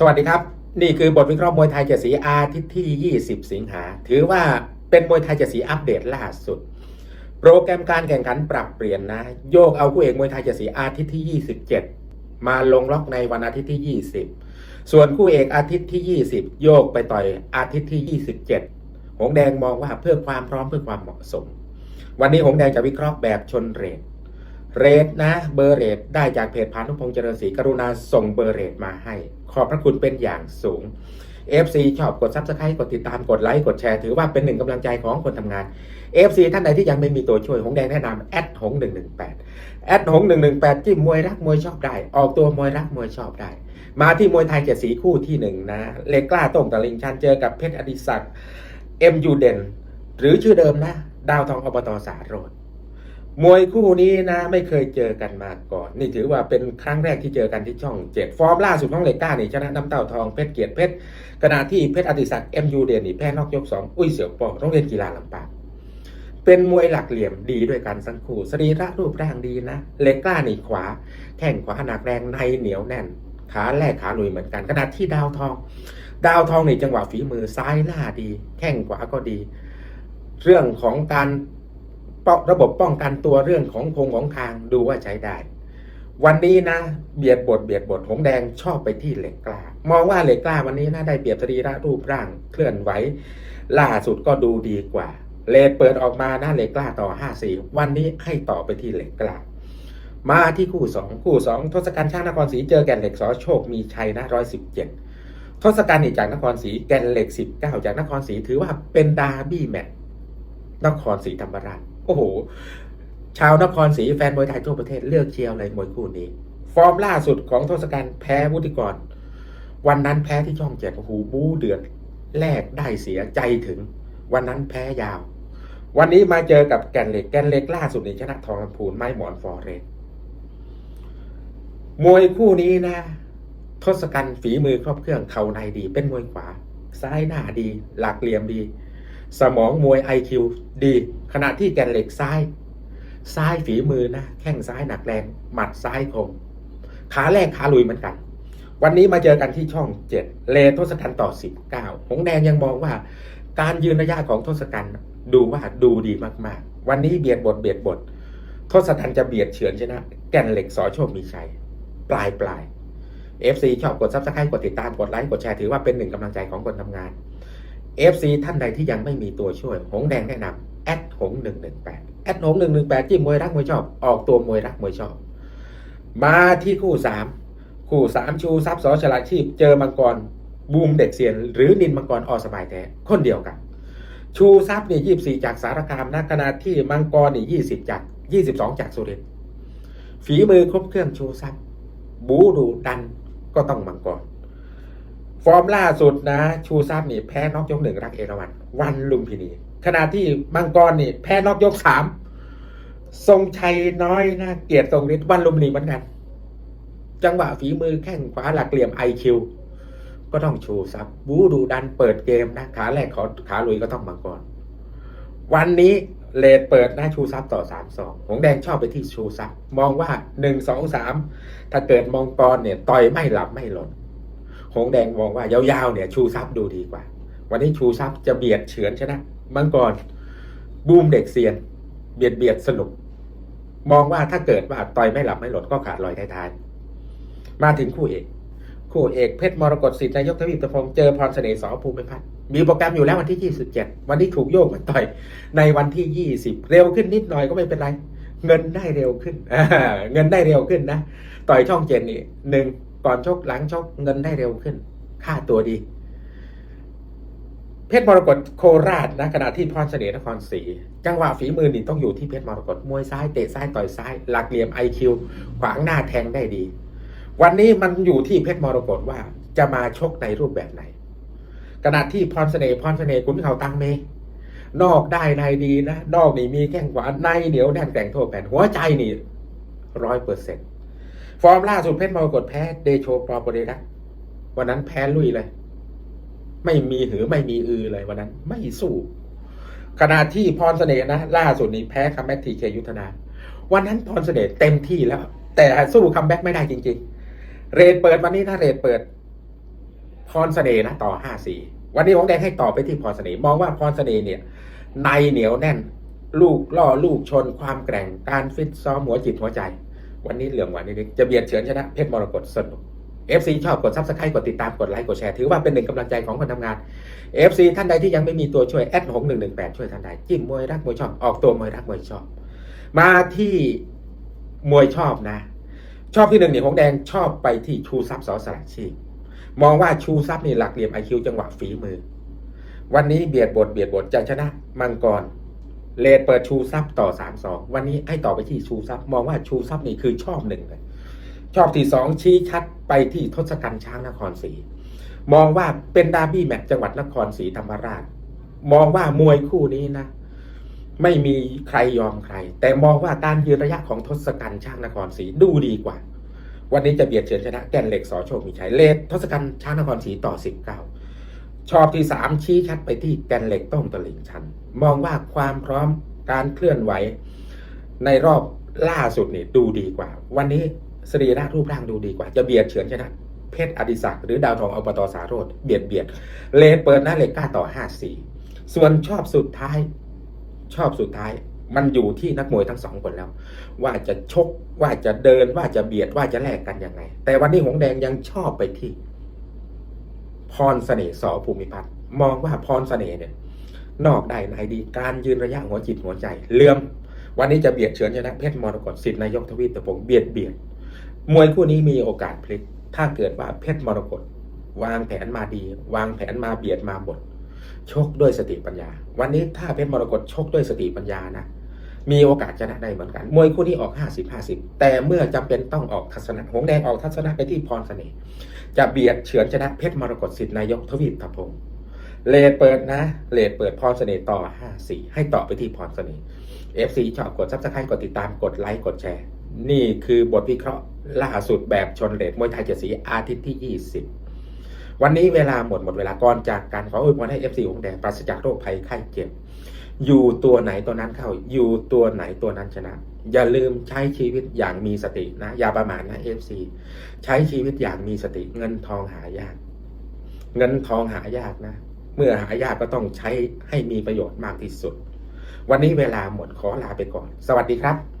สวัสดีครับ นี่คือบทวิเคราะห์มวยไทยเจ็ดสีอาทิตย์ที่ 20 สิงหา ถือว่าเป็นมวยไทยเจ็ดสีอัปเดตล่าสุด โปรแกรมการแข่งขันปรับเปลี่ยนนะ โยกเอาคู่เอกมวยไทยเจ็ดสีอาทิตย์ที่ 27 มาลงล็อกในวันอาทิตย์ที่ 20 ส่วนคู่เอกอาทิตย์ที่ 20 โยกไปต่อยอาทิตย์ที่ 27 หงแดงมองว่าเพื่อความพร้อมเพื่อความเหมาะสม วันนี้หงแดงจะวิเคราะห์แบบชนเรท เรทนะเบอร์เรทได้จากเพจพานุพงษ์เจริญศรีกรุณาส่งเบอร์เรทมาให้ ขอบพระคุณเป็นอย่างสูง FC ชอบกดซับสไครต์กดติดตามกดไลค์กดแชร์ถือว่าเป็นหนึ่งกำลังใจของคนทำงาน FC ท่านใดที่ยังไม่มีตัวช่วยหงแดงแนะนำแอดหง118แอดหง118จิ้มมวยรักมวยชอบได้ ออกตัวมวยรักมวยชอบได้ มาที่มวยไทยเจ็ดสีคู่ที่หนึ่งนะเล็กกล้าต้งตะลิงชันเจอกับเพชรอดิศักดิ์เอ็มยูเดนหรือชื่อเดิมนะ ดาวทองอบตสาโรด มวยคู่นี้นะไม่เคยเจอกันมาก่อน นี่ถือว่าเป็นครั้งแรกที่เจอกันที่ช่องเจ็ดฟอร์มล่าสุดของเลก้านี่ชนะน้ำเต้าทองเพชรเกียรติเพชรขณะที่เพชรอดิศักดิ์เอ็มยูเดนนี่แพ้นอกยกสองอุ้ยเสี่ยวปอโรงเรียนกีฬาลำปางเป็นมวยหลักเหลี่ยมดีด้วยกันทั้งคู่สรีระรูปร่างดีนะเลก้านี่ขวา แข้งขวาหนักแรงในเหนียวแน่น ขาแรกขาลุยเหมือนกันขณะที่ดาวทอง ดาวทองนี่จังหวะฝีมือซ้ายหน้าดี แข้งขวาก็ดี เรื่องของการ ระบบป้องกันตัวเรื่องของโครงของคางดูว่าใช้ได้ วันนี้นะเบียดบทเบียดบทหงแดงชอบไปที่เหล็กกล้า มองว่าเหล็กกล้าวันนี้น่าได้เปรียบสรีระรูปร่างเคลื่อนไหวล่าสุดก็ดูดีกว่า เลดเปิดออกมาหน้าเหล็กกล้าต่อ5-4วันนี้ให้ต่อไปที่เหล็กกล้ามาที่คู่ 2 คู่ 2 ทศกัณฐ์ช่างนครศรีเจอแก่นเหล็กสอโชคมีชัยนะ117ทศกัณฐ์นี่จากนครศรีแก่นเหล็ก19จากนครศรีถือว่าเป็นดาร์บี้แมตช์นครศรีธรรมราช โอ้โห ชาวนครศรีแฟนมวยไทยทั่วประเทศเลือกเชียร์เลยมวยคู่นี้ ฟอร์มล่าสุดของทศกัณฐ์แพ้วุฒิกร วันนั้นแพ้ที่ช่องเจ็ดโอ้โหบู๊เดือดแลกได้เสียใจถึง วันนั้นแพ้ยาว วันนี้มาเจอกับแกนเหล็กแกนเหล็กล่าสุดนี่ชนะทองลำพูนไม้หมอนฟอร์เรสมวยคู่นี้นะทศกัณฐ์ฝีมือครอบเครื่องเข่าในดี เป็นมวยขวา ซ้ายหน้าดี หลักเหลี่ยมดี สมองมวยไอคิวดี ขณะที่แกนเหล็กซ้าย ซ้ายฝีมือนะแข้งซ้ายหนักแรง หมัดซ้ายคม ขาแรกขาลุยเหมือนกัน วันนี้มาเจอกันที่ช่องเจ็ดเลทศกัณฐ์ต่อสิบเก้าหงแดงยังมองว่า การยืนระยะของทศกัณฐ์ดูว่าดูดีมากๆ วันนี้เบียดบทเบียดบททศกัณฐ์จะเบียดเฉือนชนะ แก่นเหล็กสอโชคมีชัยปลายปลาย FC ชอบกดซับสไครต์กดติดตามกดไลค์กดแชร์ถือว่าเป็นหนึ่งกำลังใจของคนทำงาน FC ท่านใดที่ยังไม่มีตัวช่วย หงแดงแนะนำแอดหงหนึ่งหนึ่งแปดแอดหงหนึ่งหนึ่งแปดจิ้มวยรักมวยชอบ ออกตัวมวยรักมวยชอบ มาที่คู่สามคู่สามชูซับสอฉลาดชีพ เจอมังกรบูมเด็กเซียน หรือนินมังกรอสบายแท้คนเดียวกัน ชูซับเนี่ยยี่สี่จากสารคามนะขณะที่มังกรเนี่ยยี่สิบจากยี่สิบสองจากสุรินทร์ฝีมือครบเครื่องชูซับบูดูดันก็ต้องมังกร ฟอร์มล่าสุดนะ ชูซับนี่แพ้นอกยกหนึ่งรักเอราวัน วันลุมพินีขณะที่มังกรนี่แพ้นอกยกสามทรงชัยน้อยนะเกียรติทรงฤทธิ์วันลุมพินีเหมือนกัน จังหวะฝีมือแข้งขวาหลักเหลี่ยมไอคิวก็ต้องชูซับบูดูดันเปิดเกมนะขาแรกขอขาลุยก็ต้องมังกรวันนี้เลดเปิดหน้าชูซับต่อสามสองหงแดงชอบไปที่ชูซับมองว่าหนึ่งสองสามถ้าเกิดมองกรเนี่ยต่อยไม่หลับไม่หล่น งแดงมองว่ายาวๆเนี่ยชูซับดูดีกว่า วันนี้ชูซับจะเบียดเฉือนชนะมังกรบูมเด็กเซียน เบียดเบียดสนุก มองว่าถ้าเกิดว่าต่อยไม่หลับไม่หล่นก็ขาดลอยท้ายๆมาถึงคู่เอกคู่เอกเพชรมรกตสิทธิ์นายกทวีปตะพงเจอพรเสน่ห์สอภูมิพัฒน์มีโปรแกรมอยู่แล้ววันที่ 27 วันนี้ถูกโยกมาต่อย ในวันที่ 20 เร็วขึ้นนิดหน่อยก็ไม่เป็นไร เงินได้เร็วขึ้นเงินได้เร็วขึ้นนะ ต่อยช่องเจนนี่หนึ่ง ก่อนชกหลังชกเงินได้เร็วขึ้น ค่าตัวดี เพชรมรกตโคราชนะขณะที่พรเสน่ห์นครศรีจังหวะฝีมือนี่ต้องอยู่ที่เพชรมรกตมวยซ้ายเตะซ้ายต่อยซ้าย หลักเหลี่ยมไอคิวขวางหน้าแทงได้ดี วันนี้มันอยู่ที่เพชรมรกตว่าจะมาชกในรูปแบบไหนขณะที่พรเสน่ห์พรเสน่ห์ขุนเขาตังเมนอกได้ในดีนะ นอกนี่มีแข้งขวาในเหนียวแน่นแกร่งโทษแผ่นหัวใจนี่ร้อยเปอร์เซ็นต์ ฟอร์มล่าสุดเพชรมรกตแพ้เดโชปรอบริรักษ์วันนั้นแพ้ลุยเลย ไม่มีหือไม่มีอือเลยวันนั้น ไม่สู้ขณะที่พรเสน่ห์นะล่าสุดนี้แพ้คัมแบ็กทีเคยุทธนา วันนั้นพรเสน่ห์เต็มที่แล้ว แต่สู้คัมแบ็กไม่ได้จริง ๆ เรทเปิดวันนี้ถ้าเรทเปิด พรเสน่ห์นะต่อห้าสี่วันนี้หงแดงให้ต่อไปที่พรเสน่ห์มองว่าพรเสน่ห์เนี่ย ในเหนียวแน่น ลูกล่อลูกชนความแกร่งการฟิตซ้อมหัวจิตหัวใจ วันนี้เหลืองหวานนิดๆจะเบียดเฉือนชนะเพชรมรกตสนุก FC ชอบกดซับสไครต์กดติดตามกดไลค์กดแชร์ถือว่าเป็นหนึ่งกำลังใจของคนทำงาน FC ท่านใดที่ยังไม่มีตัวช่วยแอดหงหนึ่งหนึ่งแปดช่วยท่านใดจิ้มมวยรักมวยชอบออกตัวมวยรักมวยชอบ มาที่มวยชอบนะ ชอบที่หนึ่งเนี่ยหงแดงชอบไปที่ชูซับสอสลักชีพมองว่าชูซับนี่หลักเหลี่ยมไอคิวจังหวะฝีมือ วันนี้เบียดบทเบียดบทจะชนะมังกร เลดเปิดชูซับต่อสามสองวันนี้ให้ต่อไปที่ชูซับมองว่าชูซับนี่คือชอบหนึ่งเลยชอบที่สองชี้ชัดไปที่ทศกัณฐ์ช้างนครศรีมองว่าเป็นดาร์บี้แมตช์จังหวัดนครศรีธรรมราช มองว่ามวยคู่นี้นะ ไม่มีใครยอมใคร แต่มองว่าการยืนระยะของทศกัณฐ์ช้างนครศรีดูดีกว่า วันนี้จะเบียดเฉือนชนะแกนเหล็กสอโชคมีชัยเลดทศกัณฐ์ช้างนครศรีต่อสิบเก้า ชอบที่สามชี้ชัดไปที่แกนเหล็กต้องตลิ่งชัน มองว่าความพร้อมการเคลื่อนไหว ในรอบล่าสุดนี่ดูดีกว่า วันนี้สรีระรูปร่างดูดีกว่า จะเบียดเฉือนชนะเพชรอดิศักดิ์หรือดาวทองอบตสาโรธเบียดเบียดเลเปิดหน้าเหล็กกล้าต่อห้าสี่ส่วนชอบสุดท้าย ชอบสุดท้าย มันอยู่ที่นักมวยทั้งสองคนแล้ว ว่าจะชกว่าจะเดินว่าจะเบียดว่าจะแลกกันยังไง แต่วันนี้หงแดงยังชอบไปที่ พรเสน่ห์สอภูมิพัฒน์มองว่าพรเสน่ห์เนี่ย นอกได้ในดี การยืนระยะหัวจิตหัวใจเลื่อม วันนี้จะเบียดเฉือนชนะเพชรมรกตสิทธิ์นายกทวีปแต่ผมเบียดเบียดมวยคู่นี้มีโอกาสพลิก ถ้าเกิดว่าเพชรมรกตวางแผนมาดี วางแผนมาเบียดมาบดชกด้วยสติปัญญา วันนี้ถ้าเพชรมรกตชกด้วยสติปัญญานะ มีโอกาสชนะได้เหมือนกัน มวยคู่นี้ออก 50 50 แต่เมื่อจำเป็นต้องออกทัศนะหงแดงออกทัศนะไปที่พรเสน่ห์จะเบียดเฉือนชนะเพชรมรกตสิทธิ์นายกทวีปทพงศ์เลดเปิดนะ เลดเปิดพรเสน่ห์ต่อ 54 ให้ต่อไปที่พรเสน่ห์ FC ชอบกดซับสไครต์กดติดตามกดไลค์กดแชร์ นี่คือบทวิเคราะห์ล่าสุดแบบชนเลดมวยไทยเจสีอาทิตย์ที่ 20วันนี้เวลาหมดหมดเวลาก่อนจากการขออวยพรให้ FC หงแดงปราศจากโรคภัยไข้เจ็บ อยู่ตัวไหนตัวนั้นเข้า อยู่ตัวไหนตัวนั้นชนะ อย่าลืมใช้ชีวิตอย่างมีสตินะ อย่าประมาทนะเอฟซีใช้ชีวิตอย่างมีสติเงินทองหายาก เงินทองหายากนะ เมื่อหายากก็ต้องใช้ให้มีประโยชน์มากที่สุด วันนี้เวลาหมดขอลาไปก่อน สวัสดีครับ